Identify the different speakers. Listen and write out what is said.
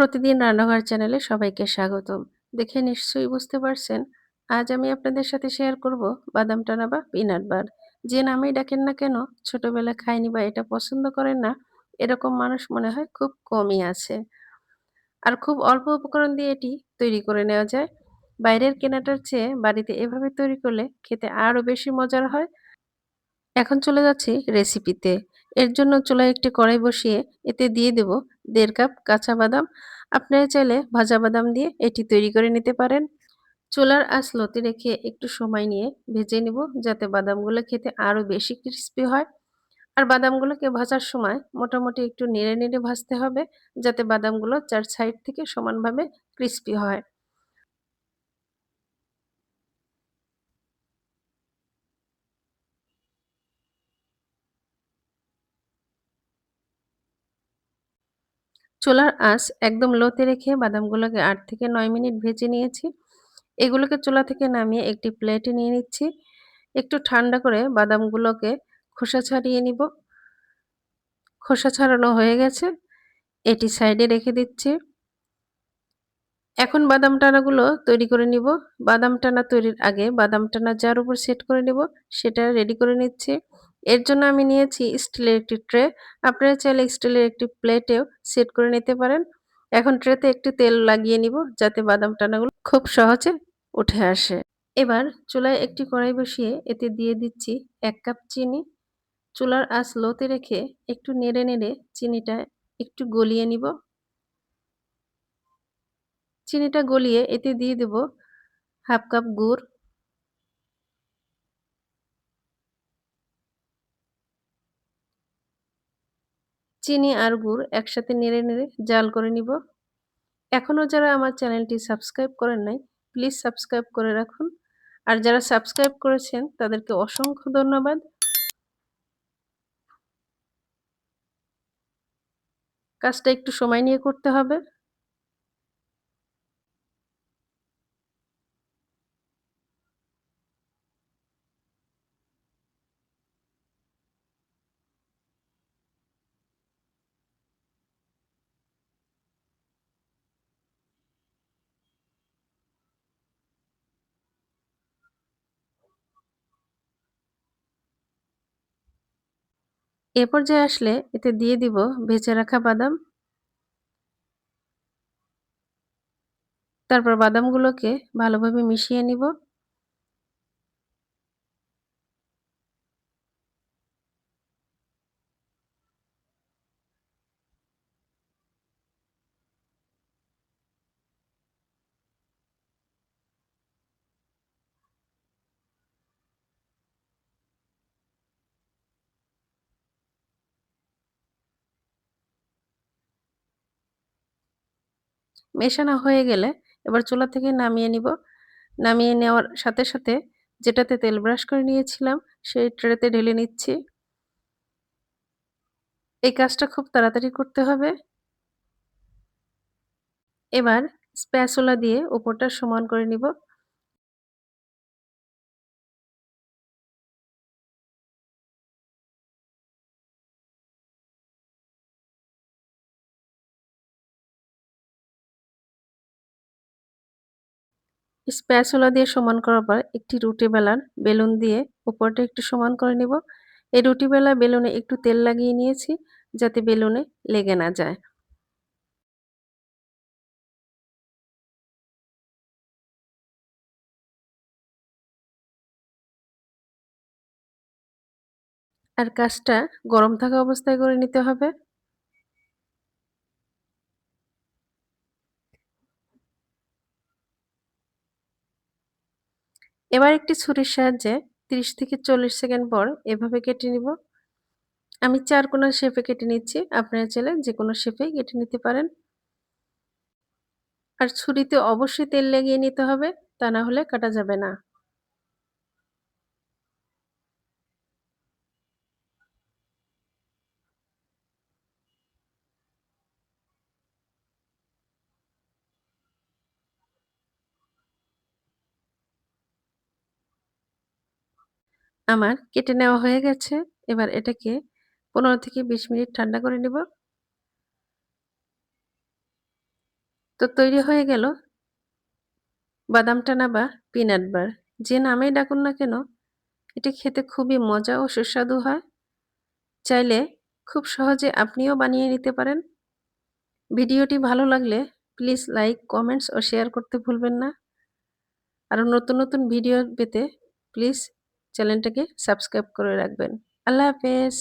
Speaker 1: প্রতিদিন রান্নাঘর চ্যানেলে সবাইকে স্বাগতম। দেখে নিশ্চয়ই বুঝতে পারছেন, আজ আমি আপনাদের সাথে শেয়ার করব বাদাম টানা বা পিনাট বার। যে নামেই ডাকেন না কেন, ছোটবেলায় খায়নি বা এটা পছন্দ করেন না, এরকম মানুষ মনে হয় খুব কমই আছে। আর খুব অল্প উপকরণ দিয়ে এটি তৈরি করে নেওয়া যায়। বাইরের কেনাটার চেয়ে বাড়িতে এভাবে তৈরি করলে খেতে আরও বেশি মজার হয়। এখন চলে যাচ্ছি রেসিপিতে। এর জন্য চুলায় একটি কড়াই বসিয়ে এতে দিয়ে দেব দেড় কাপ কাঁচা বাদাম। আপনারা চাইলে ভাজা বাদাম দিয়ে এটি তৈরি করে নিতে পারেন। চুলার আঁচ লোতে রেখে একটু সময় নিয়ে ভেজে নিব যাতে বাদামগুলো খেতে আরও বেশি ক্রিস্পি হয়। আর বাদামগুলোকে ভাজার সময় মোটামুটি একটু নেড়ে নেড়ে ভাজতে হবে যাতে বাদামগুলো চার সাইড থেকে সমানভাবে ক্রিস্পি হয়। চুলার আঁচ একদম লোতে রেখে বাদামগুলোকে আট থেকে নয় মিনিট ভেজে নিয়েছি। এগুলোকে চুলা থেকে নামিয়ে একটি প্লেটে নিয়ে নিচ্ছি। একটু ঠান্ডা করে বাদামগুলোকে খোসা ছাড়িয়ে নিব। খোসা ছাড়ানো হয়ে গেছে। এটি সাইডে রেখে দিচ্ছি। এখন বাদাম টানাগুলো তৈরি করে নিব। বাদাম টানা তৈরির আগে বাদাম টানা যার উপর সেট করে নিব, সেটা রেডি করে নিচ্ছি। এর জন্য আমি নিয়েছি স্টিলের একটি ট্রে। আপনারা চাইলে স্টিলের একটি প্লেটেও সেট করে নিতে পারেন। এখন ট্রেতে একটু তেল লাগিয়ে নিব যাতে বাদাম টানাগুলো খুব সহজে উঠে আসে। এবার চুলায় একটি কড়াই বসিয়ে এতে দিয়ে দিচ্ছি এক কাপ চিনি। চুলার আঁচ লোতে রেখে একটু নেড়ে নেড়ে চিনিটা একটু গলিয়ে নিব। চিনিটা গলিয়ে এতে দিয়ে দেব হাফ কাপ গুড়। চিনি আর গুড় একসাথে নেড়ে নেড়ে জাল করে নিব। এখনও যারা আমার চ্যানেলটি সাবস্ক্রাইব করেন নাই, প্লিজ সাবস্ক্রাইব করে রাখুন। আর যারা সাবস্ক্রাইব করেছেন, তাদেরকে অসংখ্য ধন্যবাদ। কাজটা একটু সময় নিয়ে করতে হবে। এ পর্যায়ে আসলে এতে দিয়ে দিব ভেজে রাখা বাদাম। তারপর বাদামগুলোকে ভালোভাবে মিশিয়ে নিব। মেশানো হয়ে গেলে এবার চুলা থেকে নামিয়ে নিব। নামিয়ে নেওয়ার সাথে সাথে যেটাতে তেল ব্রাশ করে নিয়েছিলাম সেই ট্রেতে ঢেলে নিচ্ছি। এই কাজটা খুব তাড়াতাড়ি করতে হবে। এবার স্প্যাচুলা দিয়ে উপরটা সমান করে নিব। স্প্যাচুলা দিয়ে সমান করার পর একটি রুটি বেলার বেলুন দিয়ে উপরটা একটু সমান করে নিব। এই রুটি বেলা বেলুনে একটু তেল লাগিয়ে নিয়েছি যাতে বেলুনে লেগে না যায়। আর কাজটা গরম থাকা অবস্থায় করে নিতে হবে। এবার একটি ছুরির সাহায্যে 30 থেকে চল্লিশ সেকেন্ড পর এভাবে কেটে নিব। আমি চার কোনা শেপে কেটে নিচ্ছি। আপনারা চাইলে যে কোনো শেপেই কেটে নিতে পারেন। আর ছুরিতে অবশ্যই তেল লাগিয়ে নিতে হবে, তা না হলে কাটা যাবে না। আমার কেটে নেওয়া হয়ে গেছে। এবার এটাকে পনেরো থেকে বিশ মিনিট ঠান্ডা করে নেব। তো তৈরি হয়ে গেল বাদাম টানা বা পিনাট বার। যে নামেই ডাকুন না কেন, এটি খেতে খুবই মজা ও সুস্বাদু হয়। চাইলে খুব সহজে আপনিও বানিয়ে নিতে পারেন। ভিডিওটি ভালো লাগলে প্লিজ লাইক, কমেন্টস ও শেয়ার করতে ভুলবেন না। আরও নতুন নতুন ভিডিও পেতে প্লিজ চ্যানেলটাকে সাবস্ক্রাইব করে রাখবেন। আল্লাহ হাফেজ।